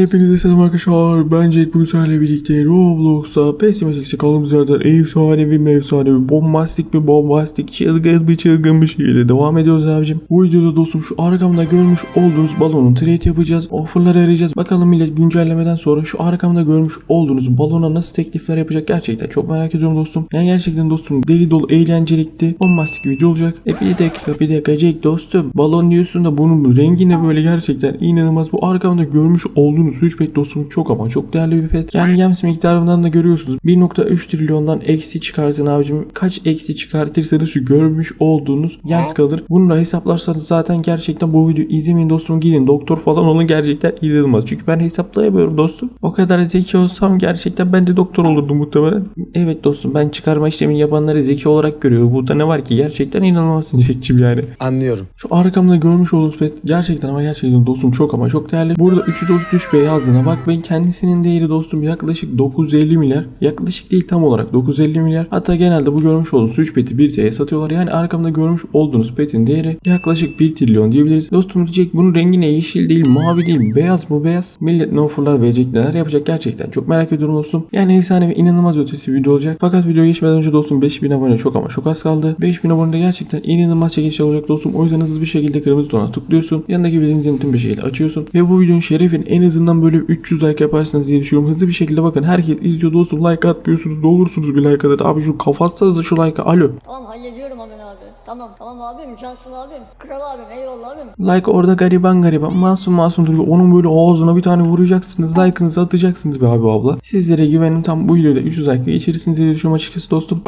Hepinize selam arkadaşlar. Ben Cenk Bugüsel'le birlikte Roblox'ta Pesimistik'te kaldığımız yerden efsanevi mefsanevi bombastik bir bombastik çılgın bir çılgın bir şekilde devam ediyoruz abicim. Bu videoda dostum şu arkamda görmüş olduğunuz balonun trade yapacağız. Offerları arayacağız. Bakalım millet güncellemeden sonra şu arkamda görmüş olduğunuz balona nasıl teklifler yapacak gerçekten çok merak ediyorum dostum. Yani gerçekten dostum deli dolu eğlencelikti. Bombastik video olacak. E bir dakika bir dakika Cenk dostum. Balon diyorsun da bunun rengi ne böyle gerçekten inanılmaz. Bu arkamda görmüş olduğunuz 3 pet dostum çok ama çok değerli bir pet. Yani gems miktarından da görüyorsunuz. 1.3 trilyondan eksi çıkartın abicim. Kaç eksi çıkartırsanız şu görmüş olduğunuz gems kalır. Bunu da hesaplarsanız zaten gerçekten bu videoyu izlemeyin dostum. Gidin doktor falan olun gerçekten inanılmaz. Çünkü ben hesaplayamıyorum dostum. O kadar zeki olsam gerçekten ben de doktor olurdum muhtemelen. Evet dostum ben çıkarma işlemini yapanları zeki olarak görüyorum. Burada ne var ki gerçekten inanılmazsın Cenk'cim yani. Anlıyorum. Şu arkamda görmüş olduğunuz pet gerçekten ama gerçekten dostum çok ama çok değerli. Burada 333 B yazdığına bakmayın. Kendisinin değeri dostum yaklaşık 950 milyar. Yaklaşık değil tam olarak 950 milyar. Hatta genelde bu görmüş olduğunuz 3 peti 1 TL'ye satıyorlar. Yani arkamda görmüş olduğunuz petin değeri yaklaşık 1 trilyon diyebiliriz. Dostum diyecek bunun rengi ne? Yeşil değil, mavi değil, beyaz mı beyaz? Millet ne offerlar verecek neler yapacak gerçekten. Çok merak ediyorum dostum. Yani efsane ve inanılmaz ötesi video olacak. Fakat video geçmeden önce dostum 5000 abone çok ama çok az kaldı. 5000 abonede gerçekten inanılmaz çekilişler olacak dostum. O yüzden hızlı bir şekilde kırmızı tona tıklıyorsun. Yanındaki bildiğiniz zilini tüm bir şekilde açıyorsun. Ve bu videonun şerefini en azından böyle 300 like yaparsınız diye düşünüyorum. Hızlı bir şekilde bakın. Herkes izliyor dostum. Like atmıyorsunuz. Ne olursunuz bir like atın. Abi şu kafa atsanıza şu like'a. Alo. Tamam hallediyorum Amin abi. Tamam tamam abim cansın abim. Kral abim eyvallah abim. Like orada gariban gariban. Masum masum duruyor. Onun böyle ağzına bir tane vuracaksınız. Like'ınızı atacaksınız be abi abla. Sizlere güvenin tam bu videoda 300 like içerisinde diye düşünüyorum açıkçası dostum.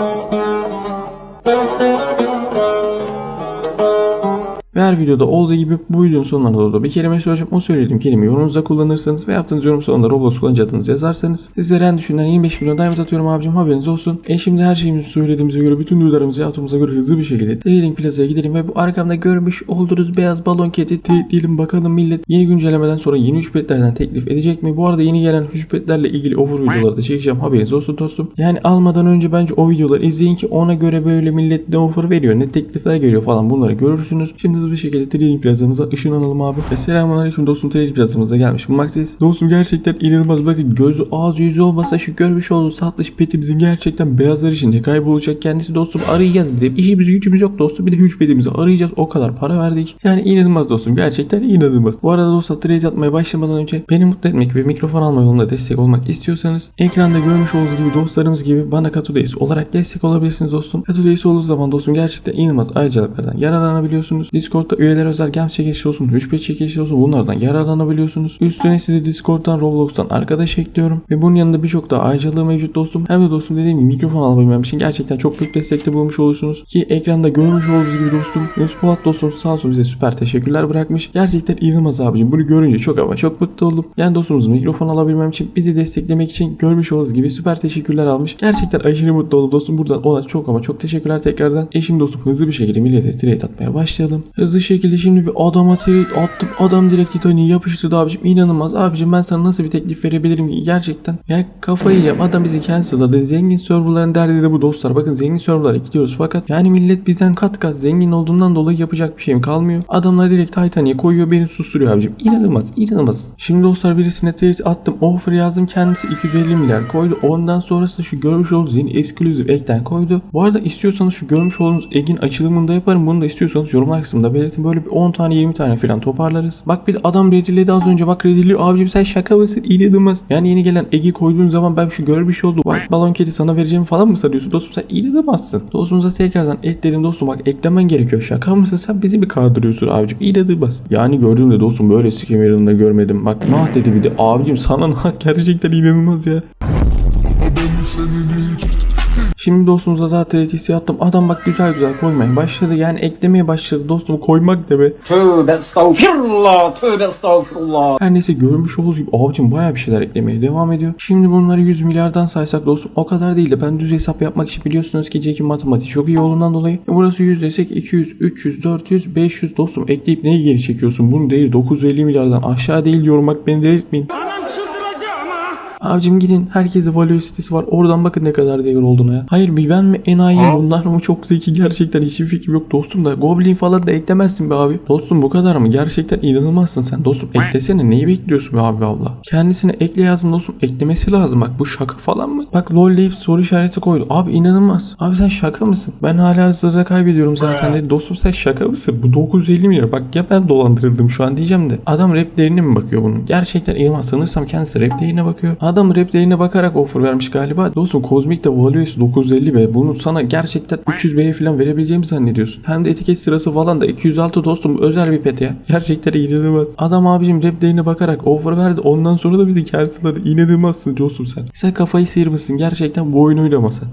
Ve her videoda olduğu gibi bu videonun sonlarında da bir kelime söyleyeceğim. O söylediğim kelimeyi yorumunuzda kullanırsanız ve yaptığınız yorum sonunda Roblox kullanıcı adınızı yazarsanız sizlere en düşünden 25 milyon diamond atıyorum abicim haberiniz olsun. E şimdi her şeyimizi söylediğimize göre bütün duyularımızı yaptığımıza göre hızlı bir şekilde Trading Plaza'ya gidelim ve bu arkamda görmüş olduğunuz beyaz balon keti diyelim bakalım millet yeni güncellemeden sonra yeni 3 petlerden teklif edecek mi? Bu arada yeni gelen 3 petlerle ilgili offer videoları da çekeceğim haberiniz olsun dostum. Yani almadan önce bence o videoları izleyin ki ona göre böyle millet ne offer veriyor ne teklifler geliyor falan bunları görürsünüz. Şimdi hızlı bir şekilde Trading Plaza'mıza ışınlanalım abi. Ve selamünaleyküm dostum Trading Plaza'mıza gelmiş bulunmaktayız. Dostum gerçekten inanılmaz bakın gözü ağzı yüzü olmasa şu görmüş olduğunuz tatlış petimizin gerçekten beyazlar içinde kaybolacak kendisi dostum arayacağız bir de. İşimiz gücümüz yok dostum bir de 3 petimizi arayacağız o kadar para verdik. Yani inanılmaz dostum gerçekten inanılmaz. Bu arada dostlar trade atmaya başlamadan önce beni mutlu etmek ve mikrofon alma yolunda destek olmak istiyorsanız ekranda görmüş olduğunuz gibi dostlarımız gibi bana katıl olarak destek olabilirsiniz dostum. Katıl üyesi olduğu zaman dostum gerçekten inanılmaz ayrıcalıklardan yararlanabiliyorsunuz. Discord'da üyeler özel gem çekilişi olsun, 3 pet çekilişi olsun bunlardan yararlanabiliyorsunuz. Üstüne sizi Discord'dan Roblox'tan arkadaş ekliyorum ve bunun yanında birçok daha ayrıcalığı mevcut dostum. Hem de dostum dediğim gibi mikrofon alabilmem için gerçekten çok büyük destekte bulmuş olursunuz ki ekranda görmüş olduğunuz gibi dostum. Yunus Polat dostum sağ olsun bize süper teşekkürler bırakmış. Gerçekten inanılmaz abicim. Bunu görünce çok ama çok mutlu oldum. Yani dostumuz mikrofon alabilmem için bizi desteklemek için görmüş olduğunuz gibi süper teşekkürler almış. Gerçekten aşırı mutlu oldum dostum. Buradan ona çok ama çok teşekkürler tekrardan. Eşim dostum hızlı bir şekilde millete trade atmaya başlayalım. Hızlı şekilde şimdi bir adama trade attım. Adam direkt Titanic'i yapıştırdı abicim. İnanılmaz abicim ben sana nasıl bir teklif verebilirim ki gerçekten. Ya kafayı yiyeceğim. Adam bizi cancel'ladı. Zengin serverların derdi de bu dostlar. Bakın zengin serverlara gidiyoruz fakat yani millet bizden kat kat zengin olduğundan dolayı yapacak bir şeyim kalmıyor. Adamlar direkt Titanic'e koyuyor beni susturuyor abicim. İnanılmaz inanılmaz. Şimdi dostlar birisine trade attım. Offer yazdım kendisi 250 milyar koydu. Ondan sonrası şu görmüş olduğunuz yeni exclusive ekten koydu. Bu arada istiyorsanız şu görmüş olduğunuz egin açılımını da yaparım. Bunu da istiyorsanız yorumlar kısmında belirtin. Böyle bir 10 tane 20 tane falan toparlarız. Bak bir de adam redilledi az önce. Bak redilliyor. Abicim sen şaka mısın? İnanılmaz. Yani yeni gelen egi koyduğun zaman ben şu görmüş oldu. White balon kedi sana vereceğim falan mı sanıyorsun? Dostum sen inanılmazsın. Dostumuza tekrardan et dedim dostum bak eklemen gerekiyor. Şaka mısın? Sen bizi bir kandırıyorsun abicim. İnanılmaz. Yani gördüm de dostum böyle scammer'ını görmedim. Bak nah dedi bir de. Abicim sana nah gerçekten inanılmaz ya. Şimdi dostumuza daha TRT'si attım. Adam bak güzel güzel koymaya başladı. Yani eklemeye başladı dostum koymak da be. Tövbe estağfirullah, tövbe estağfirullah. Her neyse görmüş olduğunuz gibi abicim baya bir şeyler eklemeye devam ediyor. Şimdi bunları 100 milyardan saysak dostum o kadar değil de ben düz hesap yapmak için biliyorsunuz ki Jack'in matematiği çok iyi olduğundan dolayı. E burası 100 desek 200, 300, 400, 500 dostum ekleyip neyi geri çekiyorsun? Bunun değeri 950 milyardan aşağı değil diyorum bak beni delirtmeyin. Abicim gidin herkese value sitesi var. Oradan bakın ne kadar değer olduğuna ya. Hayır bir ben mi enayi bunlar mı çok zeki gerçekten hiçbir fikrim yok dostum da. Goblin falan da eklemezsin be abi. Dostum bu kadar mı? Gerçekten inanılmazsın sen dostum. Eklesene neyi bekliyorsun be abi abla? Kendisine ekle yazdım dostum. Eklemesi lazım bak bu şaka falan mı? Bak lol deyip soru işareti koydu. Abi inanılmaz. Abi sen şaka mısın? Ben hala sırada kaybediyorum zaten de. Dostum sen şaka mısın? Bu 950 milyar. Bak ya ben dolandırıldım şu an diyeceğim de. Adam rap değerine mi bakıyor bunun? Gerçekten inanılmaz. Sanırsam kendisi rap değerine bakıyor. Adam rap değerine bakarak offer vermiş galiba. Dostum Kozmik de value'si 950 be. Bunu sana gerçekten 300 B'ye falan verebileceğimi zannediyorsun. Hem de etiket sırası falan da 206 dostum özel bir pet ya. Gerçekten inanılmaz. Adam abicim değerine bakarak offer verdi. Ondan sonra da bizi cancel'ladı. İnanılmazsın dostum sen. Sen kafayı sıyırmışsın. Gerçekten bu oyunu oynamasan.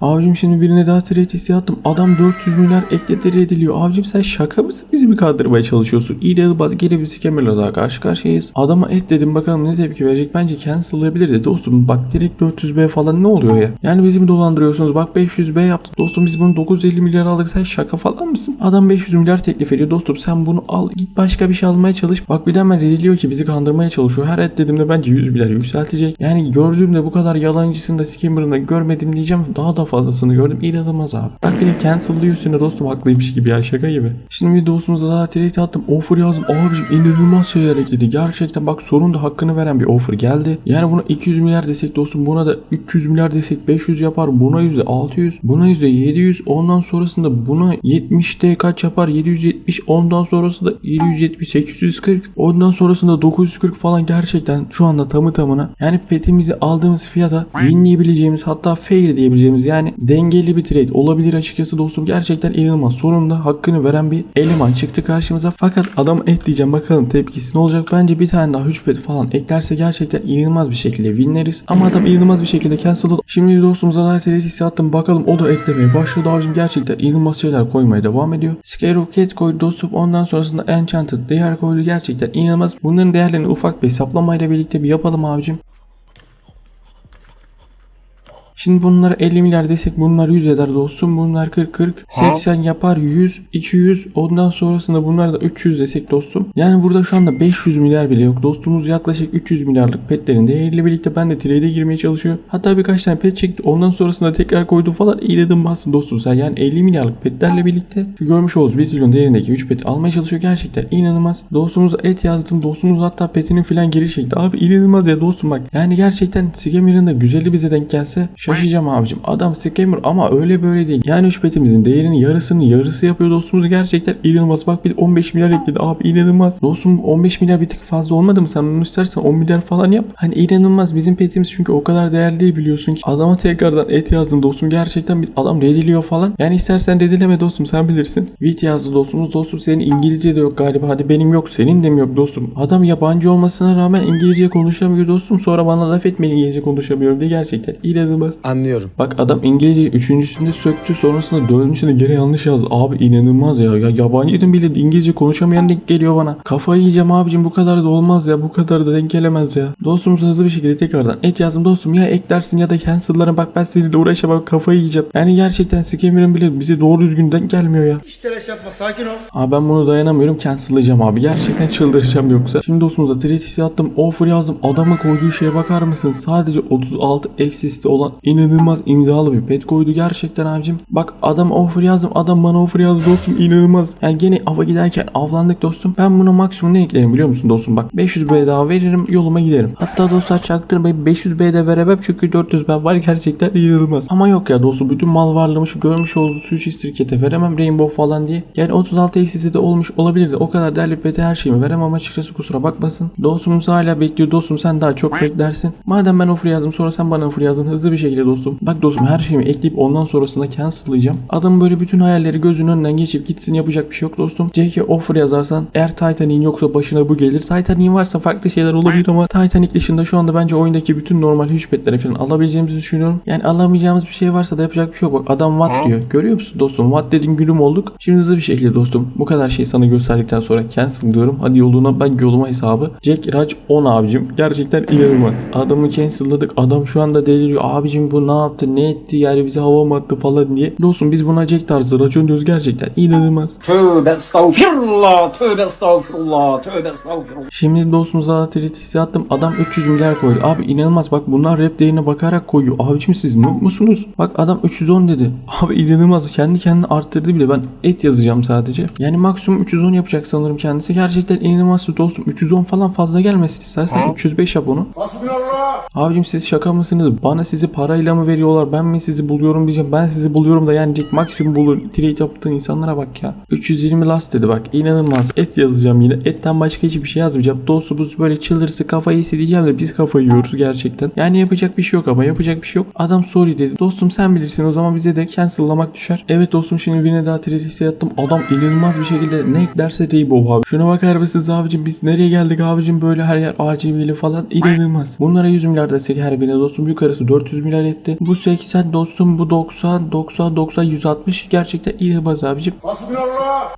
Abicim şimdi birine daha trade isteği attım. Adam 400 milyar ekledi ediliyor. Abicim sen şaka mısın? Bizi mi kandırmaya çalışıyorsun? İnanılmaz geri bir scammerla daha karşı karşıyayız. Adama et dedim bakalım ne tepki verecek. Bence cancel'layabilir de dostum. Bak direkt 400B falan ne oluyor ya? Yani bizi mi dolandırıyorsunuz? Bak 500B yaptık. Dostum biz bunu 950 milyar aldık. Sen şaka falan mısın? Adam 500 milyar teklif ediyor. Dostum sen bunu al. Git başka bir şey almaya çalış. Bak bir de hemen rediliyor ki bizi kandırmaya çalışıyor. Her et dediğimde bence 100 milyar yükseltecek. Yani gördüğümde bu kadar yalancısını da scammer'ını da görmedim diyeceğim. Daha da fazlasını gördüm. İnanılmaz abi. Bak bir de cancel'lıyor üstüne dostum haklıymış gibi ya şaka gibi. Şimdi bir dostumuza daha trade attım. Offer yazdım. Abicim inanılmaz şeyler ekledi. Gerçekten bak sorun da hakkını veren bir offer geldi. Yani buna 200 milyar desek dostum buna da 300 milyar desek 500 yapar. Buna yüzde 600. Buna yüzde 700. Ondan sonrasında buna 70'te kaç yapar? 770. Ondan sonrası da 770 840. Ondan sonrasında 940 falan gerçekten şu anda tamı tamına yani petimizi aldığımız fiyata winleyebileceğimiz hatta fair diyebileceğimiz yani dengeli bir trade olabilir açıkçası dostum. Gerçekten inanılmaz. Sonunda hakkını veren bir eleman çıktı karşımıza. Fakat adam et diyeceğim bakalım tepkisi ne olacak. Bence bir tane daha 3 pet falan eklerse gerçekten inanılmaz bir şekilde winleriz. Ama adam inanılmaz bir şekilde cancel. Şimdi dostumuza daha trade attım. Bakalım o da eklemeye başladı abicim. Gerçekten inanılmaz şeyler koymaya devam ediyor. Scare of Cat koydu dostum. Ondan sonrasında Enchanted değer koydu. Gerçekten inanılmaz. Bunların değerlerini ufak bir hesaplamayla birlikte bir yapalım abicim. Şimdi bunlara 50 milyar desek bunlar 100 eder dostum. Bunlar 40 40 80 yapar 100 200 ondan sonrasında bunlar da 300 desek dostum. Yani burada şu anda 500 milyar bile yok. Dostumuz yaklaşık 300 milyarlık petlerin değeriyle birlikte ben de trade'e girmeye çalışıyor. Hatta birkaç tane pet çekti. Ondan sonrasında tekrar koydu falan. İğnedim bastım dostum sen. Yani 50 milyarlık petlerle birlikte şu görmüş olduğunuz 1 trilyon değerindeki 3 peti almaya çalışıyor. Gerçekten inanılmaz. Dostumuza et yazdım. Dostumuz hatta petinin falan geri çekti. Abi inanılmaz ya dostum bak. Yani gerçekten Scammer'ın da güzeli bize denk gelse şaşacağım abicim. Adam scammer ama öyle böyle değil. Yani üç petimizin değerinin yarısını yarısı yapıyor dostumuz. Gerçekten inanılmaz. Bak bir de 15 milyar ekledi abi inanılmaz. Dostum 15 milyar bir tık fazla olmadı mı? Sen bunu istersen 10 milyar falan yap. Hani inanılmaz bizim petimiz çünkü o kadar değerli biliyorsun ki. Adama tekrardan et yazdım dostum. Gerçekten bir adam rediliyor falan. Yani istersen redileme dostum sen bilirsin. Vit yazdı dostumuz. Dostum senin İngilizce de yok galiba. Hadi benim yok senin de mi yok dostum. Adam yabancı olmasına rağmen İngilizce konuşamıyor dostum. Sonra bana laf etmeyin İngilizce konuşamıyorum diye gerçekten inanılmaz. Anlıyorum. Bak adam İngilizce üçüncüsünde söktü sonrasında dördüncüsünde gene yanlış yazdı. Abi inanılmaz ya. Ya yabancıydın bile İngilizce konuşamayan denk geliyor bana. Kafayı yiyeceğim abicim bu kadar da olmaz ya. Bu kadar da denk gelemez ya. Dostumuz hızlı bir şekilde tekrardan et yazdım dostum ya eklersin ya da cancel'lara bak ben seninle uğraşamam kafayı yiyeceğim. Yani gerçekten scammer'ın bile bize doğru düzgün denk gelmiyor ya. Hiç telaş yapma sakin ol. Abi ben bunu dayanamıyorum cancel'layacağım abi. Gerçekten çıldıracağım yoksa. Şimdi dostumuza trade attım. Offer yazdım. Adamın koyduğu şeye bakar mısın? Sadece 36 eksiste olan inanılmaz imzalı bir pet koydu gerçekten abicim. Bak adam offer yazdım. Adam bana offer yazdı dostum. inanılmaz. Yani gene ava giderken avlandık dostum. Ben buna maksimum ne eklerim biliyor musun dostum? Bak 500 B daha veririm yoluma giderim. Hatta dostlar çaktırmayın 500 B de veremem çünkü 400 B var gerçekten inanılmaz. Ama yok ya dostum bütün mal varlığımı şu görmüş olduğu sushi şirkete veremem Rainbow falan diye. Yani 36 eksisi de olmuş olabilirdi. O kadar değerli pete her şeyimi veremem açıkçası kusura bakmasın. Dostumuz hala bekliyor dostum sen daha çok beklersin. Madem ben offer yazdım sonra sen bana offer yazdın hızlı bir şekilde dostum. Bak dostum her şeyimi ekleyip ondan sonrasında cancel'layacağım. Adam böyle bütün hayalleri gözünün önünden geçip gitsin yapacak bir şey yok dostum. JK offer yazarsan eğer Titanic'in yoksa başına bu gelir. Titanic'in varsa farklı şeyler olabilir ama Titanic dışında şu anda bence oyundaki bütün normal hücpetleri falan alabileceğimizi düşünüyorum. Yani alamayacağımız bir şey varsa da yapacak bir şey yok. Bak adam watt diyor. Görüyor musun dostum? Watt dediğin gülüm olduk. Şimdi hızlı bir şekilde dostum bu kadar şey sana gösterdikten sonra cancel diyorum. Hadi yoluna ben yoluma hesabı. Jack Raj 10 abicim. Gerçekten inanılmaz. Adamı cancel'ladık. Adam şu anda deliriyor. Abicim abicim bu ne yaptı ne etti yani bize hava mı attı falan diye. Dostum biz buna Jack tarzı racon diyoruz gerçekten inanılmaz. Tövbe estağfirullah. Tövbe estağfirullah. Tövbe estağfirullah. Şimdi dostumuza tritisi attım. Adam 300 milyar koydu. Abi inanılmaz. Bak bunlar rap değerine bakarak koyuyor. Abicim siz noob musunuz? Bak adam 310 dedi. Abi inanılmaz. Kendi kendini arttırdı bile. Ben et yazacağım sadece. Yani maksimum 310 yapacak sanırım kendisi. Gerçekten inanılmaz dostum. 310 falan fazla gelmesin istersen 305 yap onu. Abicim siz şaka mısınız? Bana sizi parayla mı veriyorlar? Ben mi sizi buluyorum diyeceğim. Ben sizi buluyorum da yani Jack maksimum bulur. Trade yaptığın insanlara bak ya. 320 last dedi bak. İnanılmaz. Et yazacağım yine. Etten başka hiçbir şey yazmayacağım. Dostumuz böyle çıldırsı kafayı yese diyeceğim de biz kafayı yiyoruz gerçekten. Yani yapacak bir şey yok ama yapacak bir şey yok. Adam sorry dedi. Dostum sen bilirsin o zaman bize de cancel'lamak düşer. Evet dostum şimdi birine daha trade'isi yattım. Adam inanılmaz bir şekilde ne derse Rainbow abi. Şuna bakar mısınız abicim biz nereye geldik abicim böyle her yer RGB'li falan inanılmaz. Bunlara 100 milyar desek her birine dostum yukarısı 400 milyar etti. Bu 80 dostum bu 90 90 90 160 gerçekten inanılmaz abicim.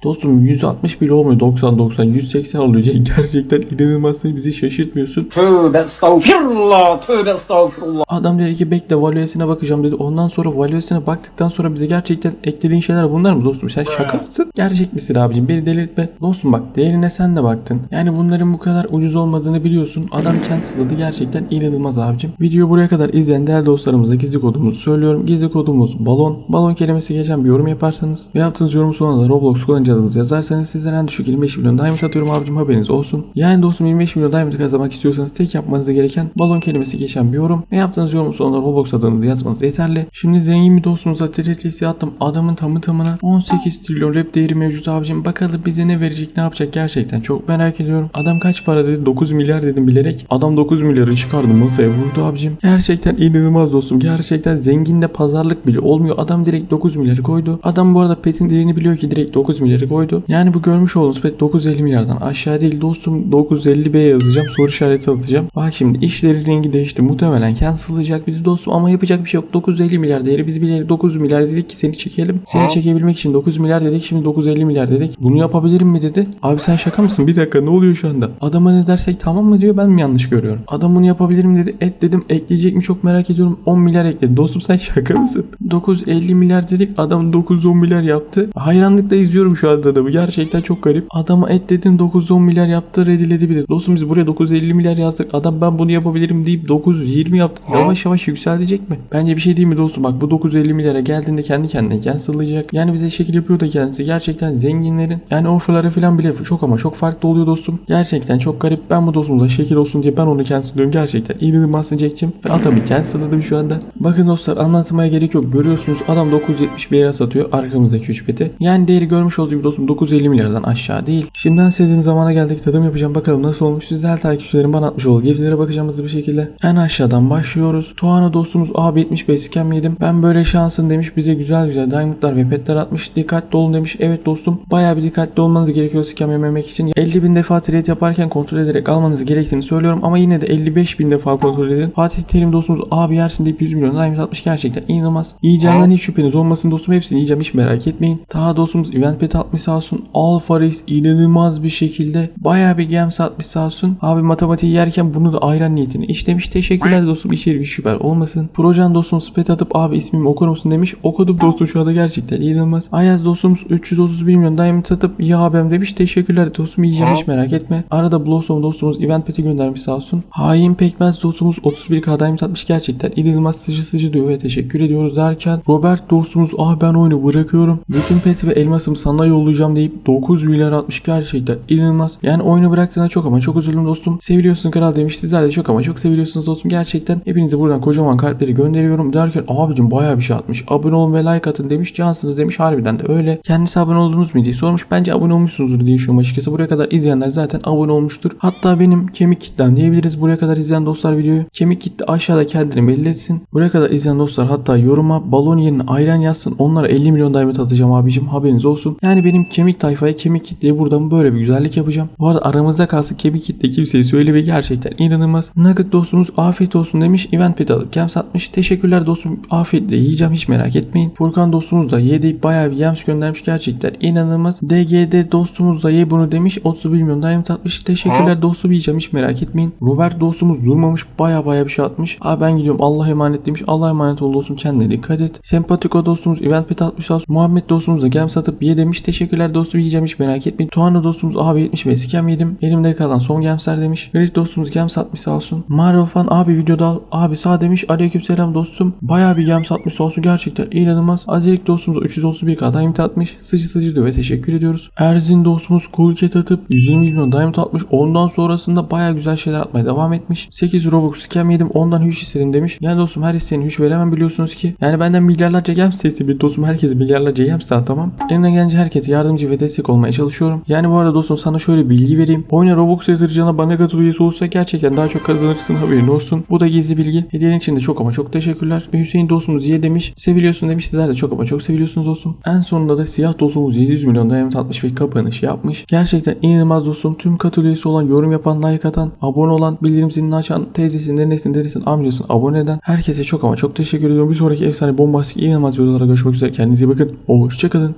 Dostum 160 bile olmuyor 90 90 180 olacak gerçekten inanılmazsın bizi şaşırtmıyorsun. Tövbe estağfirullah. Tövbe estağfirullah. Adam dedi ki bekle valuesine bakacağım dedi. Ondan sonra valuesine baktıktan sonra bize gerçekten eklediğin şeyler bunlar mı dostum? Sen şaka mısın? Gerçek misin abicim? Beni delirtme. Dostum bak değerine sen de baktın. Yani bunların bu kadar ucuz olmadığını biliyorsun. Adam cancel'ladı gerçekten inanılmaz abicim. Video buraya kadar izleyen değerli dostlarımıza gizli kodumuzu söylüyorum. Gizli kodumuz balon. Balon kelimesi geçen bir yorum yaparsanız ve yaptığınız yorum sonuna da Roblox kullanıcı adınızı yazarsanız sizlere en düşük 25 milyon diamond atıyorum abicim haberiniz olsun. Yani dostum 25 milyon diamond kazanmak istiyorsanız tek yapmanız gereken balon kelimesi geçen bir yorum ve yaptığınız yorum sonuna Roblox adınızı yazmanız yeterli. Şimdi zengin bir dostumuza TRT'si attım. Adamın tamı tamına 18 trilyon rap değeri mevcut abicim. Bakalım bize ne verecek ne yapacak gerçekten çok merak ediyorum. Adam kaç para dedi 9 milyar dedim bilerek. Adam 9 milyarı çıkardı masaya vurdu abicim. Gerçekten inanılmaz dostum. Gerçekten zenginde pazarlık bile olmuyor. Adam direkt 9 milyarı koydu. Adam bu arada petin değerini biliyor ki direkt 9 milyarı koydu. Yani bu görmüş olduğunuz pet 950 milyardan aşağı değil dostum 950 B yazacağım soru işareti atacağım. Bak şimdi işlerin rengi değişti. Muhtemelen cancel'layacak bizi dostum ama yapacak bir şey yok. 950 milyar değeri biz bile 9 milyar dedik ki seni çekelim. Seni çekebilmek için 9 milyar dedik şimdi 950 milyar dedik. Bunu yapabilirim mi dedi. Abi sen şaka mısın? Bir dakika ne oluyor şu anda? Adama ne dersek tamam mı diyor ben mi yanlış görüyorum? Adam bunu yapabilirim dedi. Et dedim ekleyecek mi çok merak ediyorum. 10 milyar ekledi. Dostum sen şaka mısın? 950 milyar dedik adam 910 milyar yaptı. Hayranlıkla izliyorum şu anda adamı. Gerçekten çok garip. Adama et dedim 910 milyar yaptı rediledi bir de. Dostum biz buraya 950 milyar yazdık. Adam ben bunu yapabilirim deyip 920 yaptı. Yavaş yavaş yükselecek mi? Bence bir şey değil mi dostum? Bak bu 950 milyara geldiğinde kendi kendine cancel'layacak. Yani bize şekil yapıyor da kendisi. Gerçekten zenginlerin yani offerları falan bile çok ama çok farklı oluyor dostum. Gerçekten çok garip. Ben bu dostumuza şekil olsun diye ben onu cancel'lıyorum. Gerçekten inanılmazsın Jack'cim. Ve adamı cancel'ladım şu anda. Bakın dostlar anlatmaya gerek yok. Görüyorsunuz adam 970 bir yere satıyor. Arkamızdaki 3 beti. Yani değeri görmüş olduğu gibi dostum 950 milyardan aşağı değil. Şimdiden sevdiğim zamana geldik. Tadım yapacağım. Bakalım nasıl olmuş. Sizler takipçilerim bana atmış olduğu giftlere bakacağım hızlı bir şekilde. En aşağıdan başlıyoruz. Tuana dostumuz abi 75 scam yedim. Ben böyle şansın demiş. Bize güzel güzel diamondlar ve petler atmış. Dikkatli olun demiş. Evet dostum. Bayağı bir dikkatli olmanız gerekiyor scam yememek için. 50 bin defa trade yaparken kontrol ederek almanız gerektiğini söylüyorum. Ama yine de 55 bin defa kontrol edin. Fatih Terim dostumuz abi yersin deyip 100 milyon diamond atmış. Gerçekten inanılmaz. Yiyeceğinden hiç şüpheniz olmasın dostum. Hepsini yiyeceğim hiç merak etmeyin. Daha dostumuz event pet atmış sağ olsun. Alpha Reis inanılmaz bir şekilde bayağı bir gem satmış sağ olsun. Abi matematiği yerken bunu da ayran niyetini işlemiş. Teşekkürler dostum içeri bir şüphe olmasın. Projan dostum spet atıp abi ismimi okur musun demiş. Okudum dostum şu anda gerçekten inanılmaz. Ayaz dostumuz 331 milyon diamond satıp ya abim demiş. Teşekkürler dostum yiyeceğim hiç merak etme. Arada Blossom dostumuz event peti göndermiş sağ olsun. Hain Pekmez dostumuz 31k diamond satmış gerçekten inanılmaz sıcı sıcı diyor ve teşekkür ediyoruz derken Robert dostumuz ah ben oyunu bırakıyorum. Bütün pet ve elmasımı sana yollayacağım deyip 9 milyar atmış gerçekten inanılmaz. Yani oyunu bıraktığına çok ama çok üzüldüm dostum. Seviliyorsun kral demiş. Sizler de çok ama çok seviliyorsunuz dostum. Gerçekten hepinize buradan kocaman kalpleri gönderiyorum derken abicim bayağı bir şey atmış. Abone olun ve like atın demiş. Cansınız demiş. Harbiden de öyle. Kendisi abone oldunuz mu diye sormuş. Bence abone olmuşsunuzdur diye düşünüyorum açıkçası. Buraya kadar izleyenler zaten abone olmuştur. Hatta benim kemik kitlem diyebiliriz. Buraya kadar izleyen dostlar videoyu. Kemik kitle aşağıda kendini belli. Buraya kadar izleyen dostlar hatta yoruma balon yerine ayran yazsın. Onlara 50 milyon diamond atacağım abicim. Haberiniz olsun. Yani benim kemik tayfaya kemik kitleye buradan böyle bir güzellik yapacağım. Bu arada aramızda kalsın kemik kitle kimseye söyle ve gerçekten inanılmaz. Nugget dostumuz afiyet olsun demiş. Event pet alıp gem satmış. Teşekkürler dostum. Afiyetle yiyeceğim hiç merak etmeyin. Furkan dostumuz da ye deyip bayağı bir yems göndermiş gerçekten inanılmaz. DGD dostumuz da ye bunu demiş. 31 milyon diamond atmış. Teşekkürler dostum yiyeceğim hiç merak etmeyin. Robert dostumuz durmamış baya baya bir şey atmış. Abi ben gidiyorum Allah'a emanet demiş. Allah'a emanet ol dostum kendine dikkat et. Sempatiko dostumuz Event Pet 66 Muhammed dostumuz da gem satıp ye demiş. Teşekkürler dostum yiyeceğim hiç merak etmeyin. Tuana dostumuz abi 75 gem yedim. Elimde kalan son gemser demiş. Ferit dostumuz gem satmış sağ olsun. Mario abi videoda. Abi sağ demiş. Aleykümselam dostum. Bayağı bir gem satmış sağ olsun gerçekten inanılmaz. Azerik dostumuz 331 k diamond atmış. Sıcı sıcı döve teşekkür ediyoruz. Erzin dostumuz cool cat atıp 120 milyon diamond atmış. Ondan sonrasında bayağı güzel şeyler atmaya devam etmiş. 8 Robux scam yedim ondan hüş istedim demiş. Yani dostum her isteğini hüş veremem biliyorsunuz ki. Yani benden milyarlarca gem sesi bir dostum herkese milyarlarca gem sağ tamam. Elimden gelince herkese yardımcı ve destek olmaya çalışıyorum. Yani bu arada dostum sana şöyle bilgi vereyim. Oyuna Robux yatıracağına bana katıl üyesi olursa gerçekten daha çok kazanırsın haberin olsun. Bu da gizli bilgi. Hediyenin için de çok ama çok teşekkürler. Ve Hüseyin dostumuz ye demiş. Seviliyorsun demiş. Sizler de çok ama çok seviliyorsunuz dostum. En sonunda da siyah dostumuz 700 milyon diamond atmış ve kapanış yapmış. Gerçekten inanılmaz dostum. Tüm katıl üyesi olan, yorum yapan, like atan, abone olan, bildirim zilini açan, teyzesinin, nenesinin, dedesinin, amcasının abone eden herkese çok ama çok teşekkür ediyorum. Bir sonraki efsane bombastik inanılmaz videolara görüşmek üzere. Kendinize iyi bakın. Hoşçakalın.